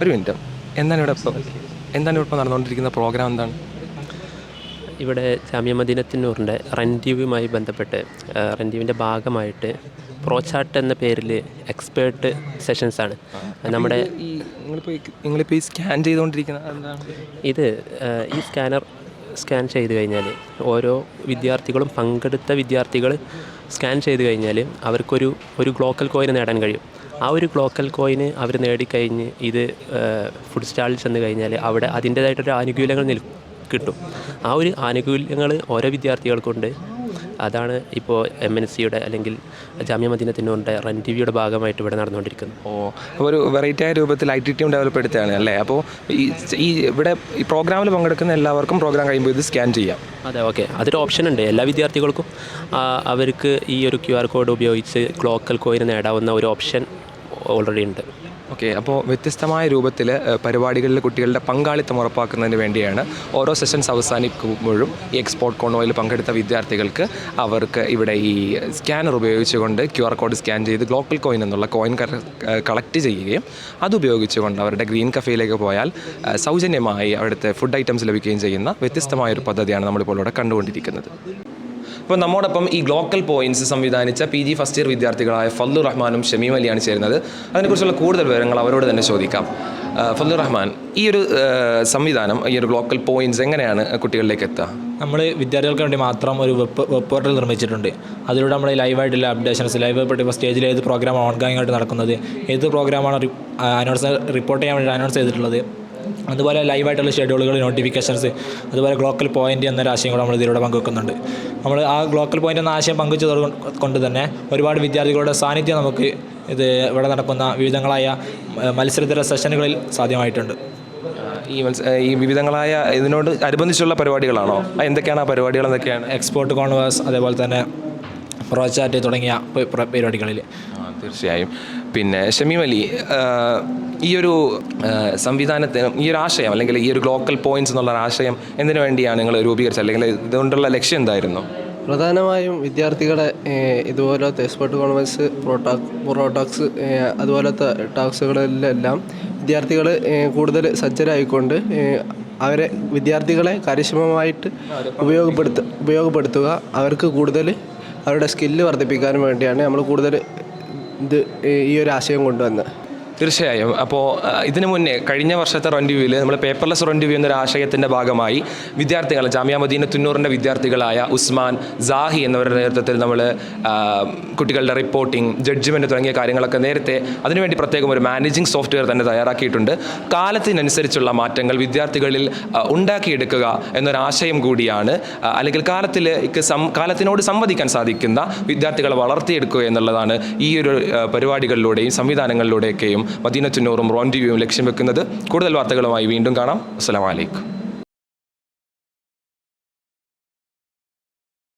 ഒരു മിനിറ്റ്. എന്താണ് ഇവിടെ ഇപ്പോൾ എന്താണ് ഇവിടെ ഇപ്പോൾ നടന്നുകൊണ്ടിരിക്കുന്ന പ്രോഗ്രാം എന്താണ്? ഇവിടെ ജാമ്യ മദീനത്തിനൂറിന്റെ റെൻഡ്യൂവുമായി ബന്ധപ്പെട്ട് റെൻഡ്യൂവിന്റെ ഭാഗമായിട്ട് പ്രോചാർട്ട് എന്ന പേരിൽ എക്സ്പേർട്ട് സെഷൻസാണ് നമ്മുടെ ഈ നിങ്ങളിപ്പോൾ നിങ്ങളിപ്പോൾ ഈ സ്കാൻ ചെയ്തുകൊണ്ടിരിക്കുന്ന എന്താണ്? ഇത് ഈ സ്കാനർ സ്കാൻ ചെയ്ത് കഴിഞ്ഞാൽ ഓരോ വിദ്യാർത്ഥികളും പങ്കെടുത്ത വിദ്യാർത്ഥികൾ സ്കാൻ ചെയ്ത് കഴിഞ്ഞാൽ അവർക്കൊരു ഒരു ഗ്ലോക്കൽ കോയിൻ നേടാൻ കഴിയും. ആ ഒരു ഗ്ലോക്കൽ കോയിന് അവർ നേടിക്കഴിഞ്ഞ് ഇത് ഫുഡ് സ്റ്റാളിൽ ചെന്ന് കഴിഞ്ഞാൽ അവിടെ അതിന്റേതായിട്ടൊരു ആനുകൂല്യങ്ങൾ നിൽ കിട്ടും. ആ ഒരു ആനുകൂല്യങ്ങൾ ഓരോ വിദ്യാർത്ഥികൾക്കുണ്ട്. അതാണ് ഇപ്പോൾ എം എൻ സിയുടെ അല്ലെങ്കിൽ ജാമ്യ മദീനത്തിനോടെ റൺ ടി വിയുടെ ഭാഗമായിട്ട് ഇവിടെ നടന്നുകൊണ്ടിരിക്കുന്നത്. ഓ അപ്പോൾ ഒരു വെറൈറ്റി ആയ രൂപത്തിൽ ഐ ടി ടീം ഡെവലപ്പ് എടുത്തതാണ് അല്ലേ? അപ്പോൾ ഈ ഈ ഇവിടെ ഈ പ്രോഗ്രാമിൽ പങ്കെടുക്കുന്ന എല്ലാവർക്കും പ്രോഗ്രാം കഴിയുമ്പോൾ ഇത് സ്കാൻ ചെയ്യാം. അതെ ഓക്കെ. അതൊരു ഓപ്ഷൻ ഉണ്ട്. എല്ലാ വിദ്യാർത്ഥികൾക്കും അവർക്ക് ഈ ഒരു ക്യു ആർ കോഡ് ഉപയോഗിച്ച് ക്ലോക്കൽ കോയിന് നേടാവുന്ന ഒരു ഓപ്ഷൻ ഓൾറെഡി ഉണ്ട്. ഓക്കെ അപ്പോൾ വ്യത്യസ്തമായ രൂപത്തിൽ പരിപാടികളിൽ കുട്ടികളുടെ പങ്കാളിത്തം ഉറപ്പാക്കുന്നതിന് വേണ്ടിയാണ് ഓരോ സെഷൻസ് അവസാനിക്കുമ്പോഴും ഈ എക്സ്പോർട്ട് കോൺവോയിൽ പങ്കെടുത്ത വിദ്യാർത്ഥികൾക്ക് അവർക്ക് ഇവിടെ ഈ സ്കാനർ ഉപയോഗിച്ചുകൊണ്ട് ക്യു ആർ കോഡ് സ്കാൻ ചെയ്ത് ഗ്ലോക്കൽ കോയിൻ എന്നുള്ള കോയിൻ കളക്ട് ചെയ്യുകയും അതുപയോഗിച്ചുകൊണ്ട് അവരുടെ ഗ്രീൻ കഫേയിലേക്ക് പോയാൽ സൗജന്യമായി അവിടുത്തെ ഫുഡ് ഐറ്റംസ് ലഭിക്കുകയും ചെയ്യുന്ന വ്യത്യസ്തമായൊരു പദ്ധതിയാണ് നമ്മളിപ്പോൾ ഇവിടെ കണ്ടുകൊണ്ടിരിക്കുന്നത്. ഇപ്പോൾ നമ്മോടൊപ്പം ഈ ഗ്ലോക്കൽ പോയിന്റ്സ് സംവിധാനിച്ച പി ജി ഫസ്റ്റ് ഇയർ വിദ്യാർത്ഥികളായ ഫല്ലു റഹ്മാനും ഷമീം അലിയാണ് ചേരുന്നത്. അതിനെക്കുറിച്ചുള്ള കൂടുതൽ വിവരങ്ങൾ അവരോട് തന്നെ ചോദിക്കാം. ഫല്ലു റഹ്മാൻ ഈ ഒരു സംവിധാനം ഈ ഒരു ഗ്ലോക്കൽ പോയിന്റ്സ് എങ്ങനെയാണ് കുട്ടികളിലേക്ക് എത്തുക? നമ്മൾ വിദ്യാർത്ഥികൾക്ക് വേണ്ടി മാത്രം ഒരു വെബ് വെബ് പോർട്ടൽ നിർമ്മിച്ചിട്ടുണ്ട്. അതിലൂടെ നമ്മൾ ലൈവായിട്ടുള്ള അപ്ഡേഷൻസ് ലൈവ് ഇപ്പോൾ സ്റ്റേജിൽ ഏത് പ്രോഗ്രാം ഓൺഗോയിങ് ആയിട്ട് നടക്കുന്നത് ഏത് പ്രോഗ്രാമാണ് അനൗൺസ് റിപ്പോർട്ട് ചെയ്യാൻ വേണ്ടി അനൗൺസ് ചെയ്തിട്ടുള്ളത് അതുപോലെ ലൈവായിട്ടുള്ള ഷെഡ്യൂളുകൾ നോട്ടിഫിക്കേഷൻസ് അതുപോലെ ഗ്ലോക്കൽ പോയിന്റ് എന്നൊരു ആശയം കൂടെ നമ്മൾ ഇതിലൂടെ പങ്കുവെക്കുന്നുണ്ട്. നമ്മൾ ആ ഗ്ലോക്കൽ പോയിന്റ് എന്ന ആശയം പങ്കുവച്ചത് കൊണ്ട് തന്നെ ഒരുപാട് വിദ്യാർത്ഥികളുടെ സാന്നിധ്യം നമുക്ക് ഇത് ഇവിടെ നടക്കുന്ന വിവിധങ്ങളായ മത്സരതര സെഷനുകളിൽ സാധ്യമായിട്ടുണ്ട്. ഈ മത്സ ഈ വിവിധങ്ങളായ ഇതിനോട് അനുബന്ധിച്ചുള്ള പരിപാടികളാണോ? എന്തൊക്കെയാണ് ആ പരിപാടികൾ? എന്തൊക്കെയാണ്? എക്സ്പോർട്ട് കോൺവേഴ്സ് അതേപോലെ തന്നെ പ്രോചാറ്റ് തുടങ്ങിയ പരിപാടികളിൽ. തീർച്ചയായും. പിന്നെ ഷമീം അലി ഈ ഒരു സംവിധാനത്തിന് ഈ ഒരു ആശയം അല്ലെങ്കിൽ ഈ ഒരു ഗ്ലോക്കൽ പോയിന്റ്സ് എന്നുള്ള ആശയം എന്തിനു വേണ്ടിയാണ് നിങ്ങൾ രൂപീകരിച്ചത്? അല്ലെങ്കിൽ ഇതുകൊണ്ടുള്ള ലക്ഷ്യം എന്തായിരുന്നു? പ്രധാനമായും വിദ്യാർത്ഥികളെ ഇതുപോലത്തെ എക്സ്പെർട്ട് കോൺവെൻസ് പ്രോട്ടാക് പ്രോട്ടാക്സ് അതുപോലത്തെ ടാക്സുകളിലെല്ലാം വിദ്യാർത്ഥികൾ കൂടുതൽ സജ്ജരായിക്കൊണ്ട് അവരെ വിദ്യാർത്ഥികളെ കാര്യക്ഷമമായിട്ട് ഉപയോഗപ്പെടുത്ത ഉപയോഗപ്പെടുത്തുക അവർക്ക് കൂടുതൽ അവരുടെ സ്കില്ല് വർദ്ധിപ്പിക്കാനും വേണ്ടിയാണ് നമ്മൾ കൂടുതൽ ഇത് ഈ ഒരു ആശയം കൊണ്ടുവന്നത്. തീർച്ചയായും. അപ്പോൾ ഇതിനു മുന്നേ കഴിഞ്ഞ വർഷത്തെ റെൻഡ്യൂവിൽ നമ്മൾ പേപ്പർലെസ് റെൻഡ്യൂ എന്നൊരു ആശയത്തിന്റെ ഭാഗമായി വിദ്യാർത്ഥികൾ ജാമ്യ മദീന തുന്നൂറിന്റെ വിദ്യാർത്ഥികളായ ഉസ്മാൻ സാഹി എന്നിവരുടെ നേതൃത്വത്തിൽ നമ്മൾ കുട്ടികളുടെ റിപ്പോർട്ടിംഗ് ജഡ്ജ്മെന്റ് തുടങ്ങിയ കാര്യങ്ങളൊക്കെ നേരത്തെ അതിനുവേണ്ടി പ്രത്യേകം ഒരു മാനേജിംഗ് സോഫ്റ്റ്വെയർ തന്നെ തയ്യാറാക്കിയിട്ടുണ്ട്. കാലത്തിനനുസരിച്ചുള്ള മാറ്റങ്ങൾ വിദ്യാർത്ഥികളിൽ ഉണ്ടാക്കിയെടുക്കുക എന്നൊരാശയം കൂടിയാണ്. അല്ലെങ്കിൽ കാലത്തിലേക്ക് സം കാലത്തിനോട് സംവദിക്കാൻ സാധിക്കുന്ന വിദ്യാർത്ഥികളെ വളർത്തിയെടുക്കുക എന്നുള്ളതാണ് ഈ ഒരു പരിപാടികളിലൂടെയും സംവിധാനങ്ങളിലൂടെയൊക്കെയും മദീനത്തുന്നൂറും ടി ടിവിയും ലക്ഷ്യം വെക്കുന്നത് കൂടുതൽ വാർത്തകളുമായി വീണ്ടും കാണാം. അസ്സലാമു അലൈക്കും.